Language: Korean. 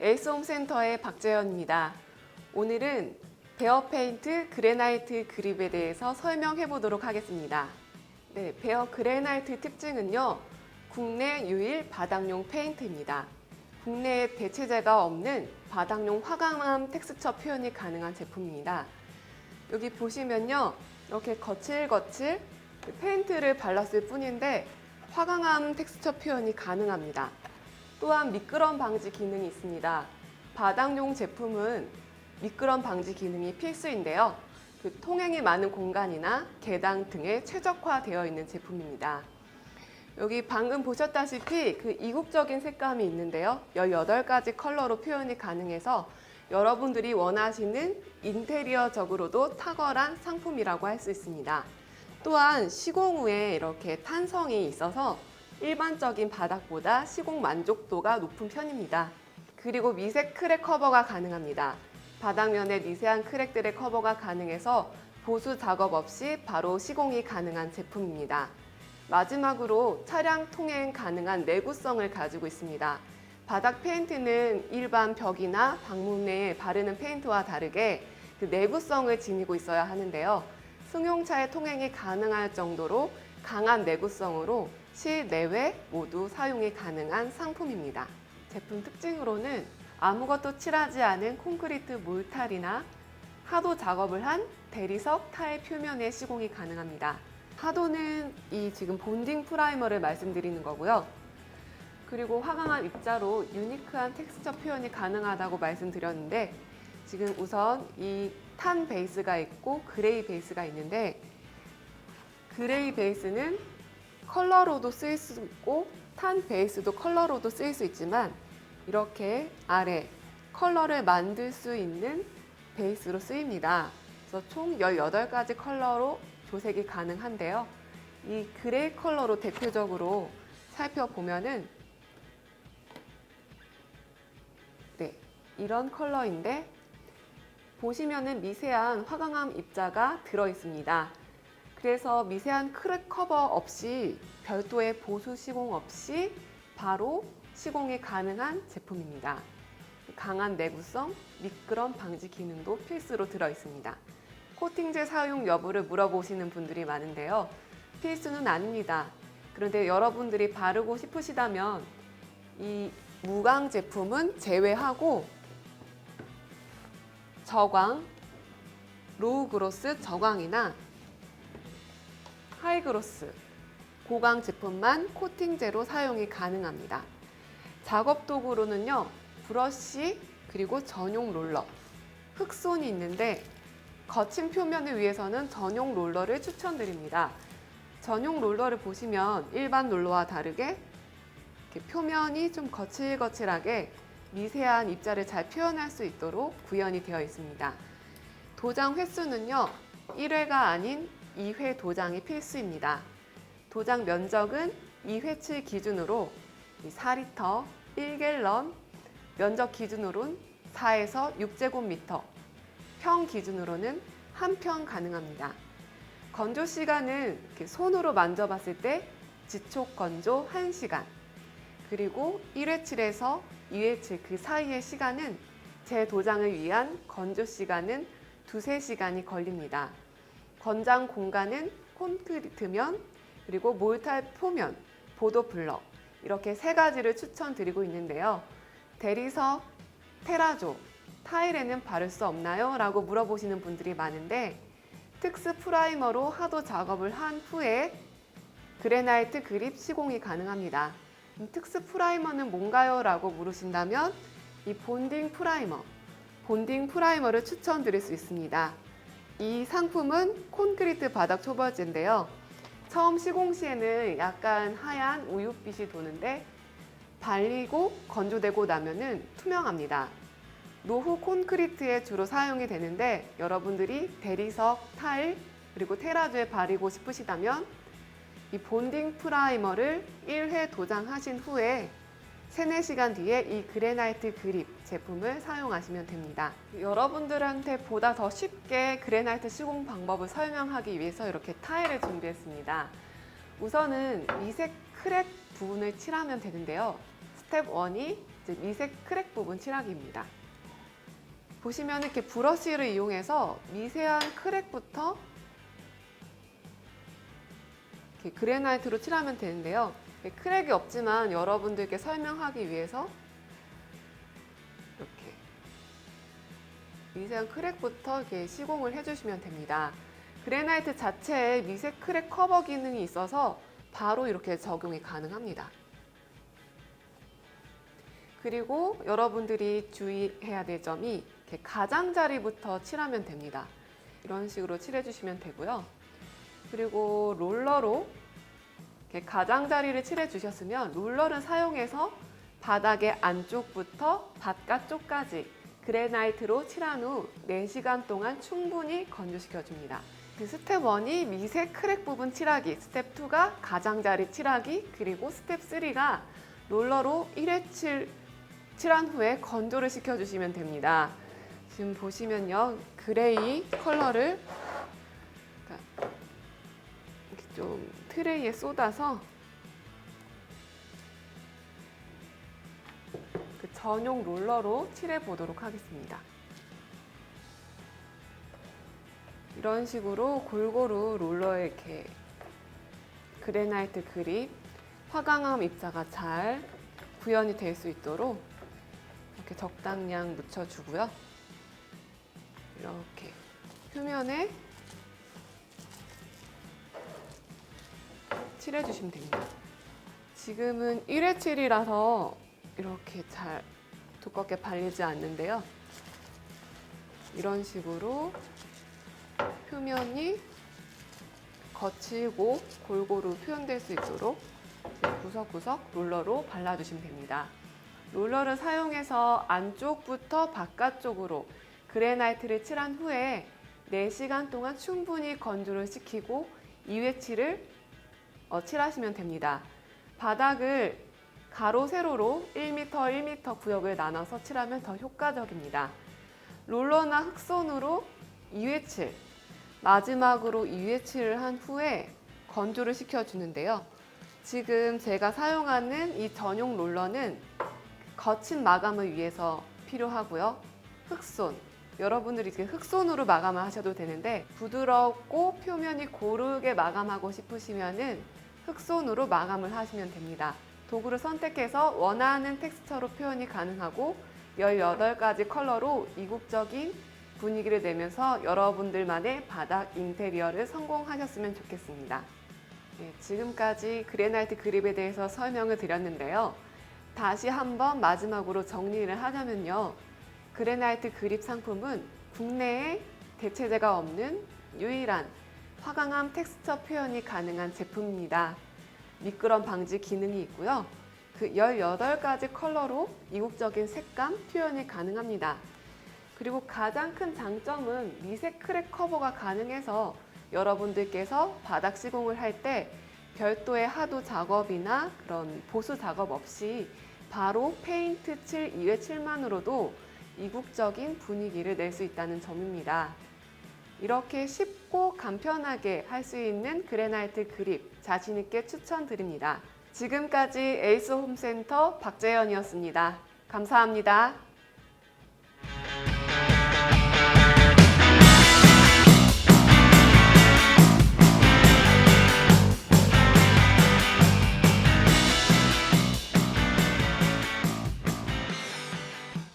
에이스홈센터의 박재현입니다. 오늘은 베어 페인트 그레나이트 그립에 대해서 설명해 보도록 하겠습니다. 네, 베어 그레나이트 특징은요. 국내 유일 바닥용 페인트입니다. 국내에 대체제가 없는 바닥용 화강암 텍스처 표현이 가능한 제품입니다. 여기 보시면요. 이렇게 거칠거칠 그 페인트를 발랐을 뿐인데 화강암 텍스처 표현이 가능합니다. 또한 미끄럼 방지 기능이 있습니다. 바닥용 제품은 미끄럼 방지 기능이 필수인데요. 그 통행이 많은 공간이나 계단 등에 최적화되어 있는 제품입니다. 여기 방금 보셨다시피 그 이국적인 색감이 있는데요. 18가지 컬러로 표현이 가능해서 여러분들이 원하시는 인테리어적으로도 탁월한 상품이라고 할 수 있습니다. 또한 시공 후에 이렇게 탄성이 있어서 일반적인 바닥보다 시공 만족도가 높은 편입니다. 그리고 미세 크랙 커버가 가능합니다. 바닥면에 미세한 크랙들의 커버가 가능해서 보수 작업 없이 바로 시공이 가능한 제품입니다. 마지막으로 차량 통행 가능한 내구성을 가지고 있습니다. 바닥 페인트는 일반 벽이나 방문에 바르는 페인트와 다르게 그 내구성을 지니고 있어야 하는데요. 승용차의 통행이 가능할 정도로 강한 내구성으로 실내외 모두 사용이 가능한 상품입니다. 제품 특징으로는 아무것도 칠하지 않은 콘크리트 몰탈이나 하도 작업을 한 대리석 타일 표면에 시공이 가능합니다. 하도는 이 지금 본딩 프라이머를 말씀드리는 거고요. 그리고 화강암 입자로 유니크한 텍스처 표현이 가능하다고 말씀드렸는데 지금 우선 이 탄 베이스가 있고 그레이 베이스가 있는데 그레이 베이스는 컬러로도 쓰일 수 있고 탄 베이스도 컬러로도 쓰일 수 있지만 이렇게 아래 컬러를 만들 수 있는 베이스로 쓰입니다. 그래서 총 18가지 컬러로 조색이 가능한데요. 이 그레이 컬러로 대표적으로 살펴보면은 네, 이런 컬러인데 보시면은 미세한 화강암 입자가 들어 있습니다. 그래서 미세한 크랙 커버 없이 별도의 보수 시공 없이 바로 시공이 가능한 제품입니다. 강한 내구성, 미끄럼 방지 기능도 필수로 들어 있습니다. 코팅제 사용 여부를 물어보시는 분들이 많은데요. 필수는 아닙니다. 그런데 여러분들이 바르고 싶으시다면 이 무광 제품은 제외하고 저광, 로우 그로스 저광이나 하이그로스, 고광 제품만 코팅제로 사용이 가능합니다. 작업 도구로는요, 브러쉬 그리고 전용 롤러, 흑손이 있는데 거친 표면을 위해서는 전용 롤러를 추천드립니다. 전용 롤러를 보시면 일반 롤러와 다르게 표면이 좀 거칠거칠하게 미세한 입자를 잘 표현할 수 있도록 구현이 되어 있습니다. 도장 횟수는요, 1회가 아닌 2회 도장이 필수입니다. 도장 면적은 2회치 기준으로 4리터, 1갤런, 면적 기준으로는 4에서 6제곱미터, 평 기준으로는 한 평 가능합니다. 건조 시간은 손으로 만져봤을 때 지촉 건조 1시간, 그리고 1회칠에서 2회칠 그 사이의 시간은 제 도장을 위한 건조 시간은 두세 시간이 걸립니다. 권장 공간은 콘크리트면 그리고 몰탈 표면, 보도 블럭 이렇게 세 가지를 추천드리고 있는데요. 대리석, 테라조, 타일에는 바를 수 없나요? 라고 물어보시는 분들이 많은데 특수 프라이머로 하도 작업을 한 후에 그레나이트 그립 시공이 가능합니다. 이 특수 프라이머는 뭔가요? 라고 물으신다면 이 본딩 프라이머, 본딩 프라이머를 추천드릴 수 있습니다. 이 상품은 콘크리트 바닥 초벌제인데요. 처음 시공 시에는 약간 하얀 우윳빛이 도는데 발리고 건조되고 나면은 투명합니다. 노후 콘크리트에 주로 사용이 되는데 여러분들이 대리석, 타일, 그리고 테라조에 바르고 싶으시다면 이 본딩 프라이머를 1회 도장하신 후에 3, 4시간 뒤에 이 그레나이트 그립 제품을 사용하시면 됩니다. 여러분들한테 보다 더 쉽게 그레나이트 시공 방법을 설명하기 위해서 이렇게 타일을 준비했습니다. 우선은 미세 크랙 부분을 칠하면 되는데요. 스텝 1이 이제 미세 크랙 부분 칠하기입니다. 보시면 이렇게 브러쉬를 이용해서 미세한 크랙부터 이렇게 그레나이트로 칠하면 되는데요. 크랙이 없지만 여러분들께 설명하기 위해서 이렇게 미세한 크랙부터 이렇게 시공을 해주시면 됩니다. 그레나이트 자체에 미세 크랙 커버 기능이 있어서 바로 이렇게 적용이 가능합니다. 그리고 여러분들이 주의해야 될 점이 가장자리부터 칠하면 됩니다. 이런 식으로 칠해주시면 되고요. 그리고 롤러로 가장자리를 칠해주셨으면 롤러를 사용해서 바닥의 안쪽부터 바깥쪽까지 그레나이트로 칠한 후 4시간 동안 충분히 건조시켜줍니다. 그 스텝 1이 미세 크랙 부분 칠하기, 스텝 2가 가장자리 칠하기, 그리고 스텝 3가 롤러로 1회 칠, 칠한 후에 건조를 시켜주시면 됩니다. 지금 보시면요. 그레이 컬러를 그러니까 이렇게 좀 트레이에 쏟아서 그 전용 롤러로 칠해 보도록 하겠습니다. 이런 식으로 골고루 롤러에 이렇게 그레나이트 그립 화강암 입자가 잘 구현이 될 수 있도록 이렇게 적당량 묻혀주고요. 이렇게 표면에 칠해주시면 됩니다. 지금은 1회 칠이라서 이렇게 잘 두껍게 발리지 않는데요. 이런 식으로 표면이 거칠고 골고루 표현될 수 있도록 구석구석 롤러로 발라주시면 됩니다. 롤러를 사용해서 안쪽부터 바깥쪽으로 그레나이트를 칠한 후에 4시간 동안 충분히 건조를 시키고 2회 칠을 어, 칠하시면 됩니다. 바닥을 가로 세로로 1m, 1m 구역을 나눠서 칠하면 더 효과적입니다. 롤러나 흑손으로 2회 칠, 마지막으로 2회 칠을 한 후에 건조를 시켜주는데요. 지금 제가 사용하는 이 전용 롤러는 거친 마감을 위해서 필요하고요. 흑손, 여러분들이 이렇게 흑손으로 마감을 하셔도 되는데 부드럽고 표면이 고르게 마감하고 싶으시면은 흑손으로 마감을 하시면 됩니다. 도구를 선택해서 원하는 텍스처로 표현이 가능하고 18가지 컬러로 이국적인 분위기를 내면서 여러분들만의 바닥 인테리어를 성공하셨으면 좋겠습니다. 네, 지금까지 그레나이트 그립에 대해서 설명을 드렸는데요. 다시 한번 마지막으로 정리를 하자면요. 그레나이트 그립 상품은 국내에 대체제가 없는 유일한 화강암 텍스처 표현이 가능한 제품입니다. 미끄럼 방지 기능이 있고요. 그 18가지 컬러로 이국적인 색감 표현이 가능합니다. 그리고 가장 큰 장점은 미세 크랙 커버가 가능해서 여러분들께서 바닥 시공을 할 때 별도의 하도 작업이나 그런 보수 작업 없이 바로 페인트 칠 2회 칠만으로도 이국적인 분위기를 낼 수 있다는 점입니다. 이렇게 쉽고 간편하게 할 수 있는 그레나이트 그립 자신있게 추천드립니다. 지금까지 에이스 홈센터 박재현이었습니다. 감사합니다.